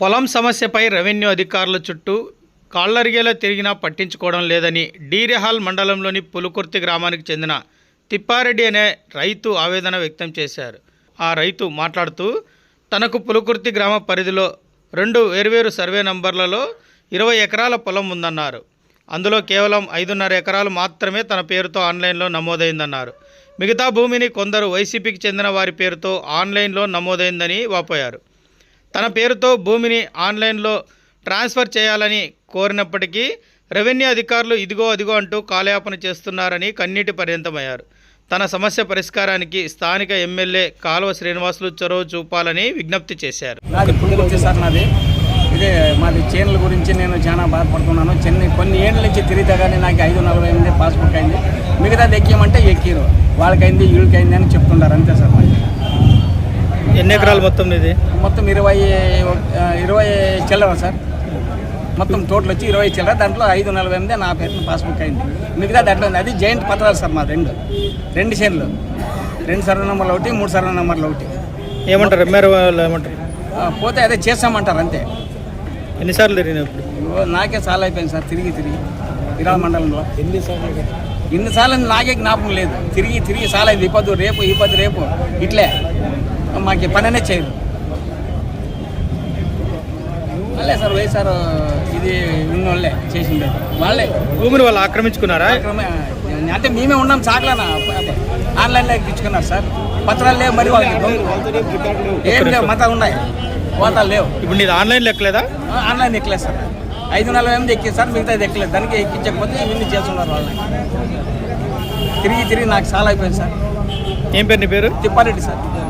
పొలం సమస్యపై రెవెన్యూ అధికారుల చుట్టూ కాళ్ళరిగేలా తిరిగినా పట్టించుకోవడం లేదని డీరెహాల్ మండలంలోని పులుకుర్తి గ్రామానికి చెందిన తిప్పారెడ్డి అనే రైతు ఆవేదన వ్యక్తం చేశారు. ఆ రైతు మాట్లాడుతూ తనకు పులుకుర్తి గ్రామ పరిధిలో రెండు వేర్వేరు సర్వే నంబర్లలో ఇరవై ఎకరాల పొలం ఉందన్నారు. అందులో కేవలం ఐదున్నర ఎకరాలు మాత్రమే తన పేరుతో ఆన్లైన్లో నమోదైందన్నారు. మిగతా భూమిని కొందరు వైసీపీకి చెందిన వారి పేరుతో ఆన్లైన్లో నమోదైందని వాపోయారు. తన పేరుతో భూమిని ఆన్లైన్లో ట్రాన్స్ఫర్ చేయాలని కోరినప్పటికీ రెవెన్యూ అధికారులు ఇదిగో అదిగో అంటూ కాలయాపన చేస్తున్నారని కన్నీటి పర్యంతమయ్యారు. తన సమస్య పరిష్కారానికి స్థానిక ఎమ్మెల్యే కాలువ శ్రీనివాసులు చొరవ చూపాలని విజ్ఞప్తి చేశారు. నాది పుట్టుకొచ్చి సార్ నాది. ఇదే మాది చేనుల గురించి నేను చాలా బాధపడుతున్నాను. చెన్ని కొన్ని ఏళ్ళ నుంచి తిరిగితే కానీ నాకు ఐదు నలభై ఎనిమిది పాస్బుక్ అయింది. మిగతాది ఎక్కియమంటే ఎక్కిరు. వాళ్ళకైంది వీళ్ళకైంది అని చెప్తుంటారు. అంతే సార్ నాకు ఎన్ని ఎకరాలు మొత్తం ఇది? మొత్తం ఇరవై ఇరవై చిల్లర సార్. మొత్తం టోటల్ వచ్చి ఇరవై చిల్లర. దాంట్లో ఐదు నలభై ఎనిమిది నా పేరున పాస్బుక్ అయింది. మిగతా దాంట్లో ఉంది. అది జాయింట్ పత్రాలు సార్ మా రెండు. రెండు చేనులు రెండు సర్వ నెంబర్లు ఒకటి మూడు సర్వ నెంబర్లు ఒకటి. ఏమంటారు? వాళ్ళు ఏమంటారు? పోతే అదే చేస్తామంటారు అంతే. ఎన్నిసార్లు తిరిగినప్పుడు నాకే చాలా అయిపోయింది సార్ తిరిగి తిరిగి. ఇరాల మండలంలో. ఇన్నిసార్లు నాకే జ్ఞాపకం లేదు. తిరిగి తిరిగి అయింది. ఈ పొద్దు రేపు ఈ పొద్దు రేపు. ఇట్లే. మాకు పని అనేది చేయదు వాళ్ళే సార్ వైఎస్ఆర్ ఇది ఉన్నోళ్ళే చేసిండే వాళ్ళే. భూమిని వాళ్ళు ఆక్రమించుకున్నారా? అంటే మేమే ఉన్నాం చాకలానా? ఆన్లైన్లో ఎక్కించుకున్నారు సార్. పత్రాలు లేవు మరి వాళ్ళకి ఏం లేవు మతాలు ఉన్నాయి. వాతాలు లేవు. ఇప్పుడు నీది ఆన్లైన్ లెక్కలేదా ఆన్లైన్ ఎక్కలేదు సార్. ఐదు నలభై ఎనిమిది ఎక్కింది సార్ మిగతాది ఎక్కలేదు. దానికి ఎక్కించకపోతే ఇవన్నీ చేస్తున్నారు వాళ్ళని తిరిగి తిరిగి నాకు చాలా అయిపోయింది సార్. ఏం పేరు నీ పేరు? Thippareddy sir.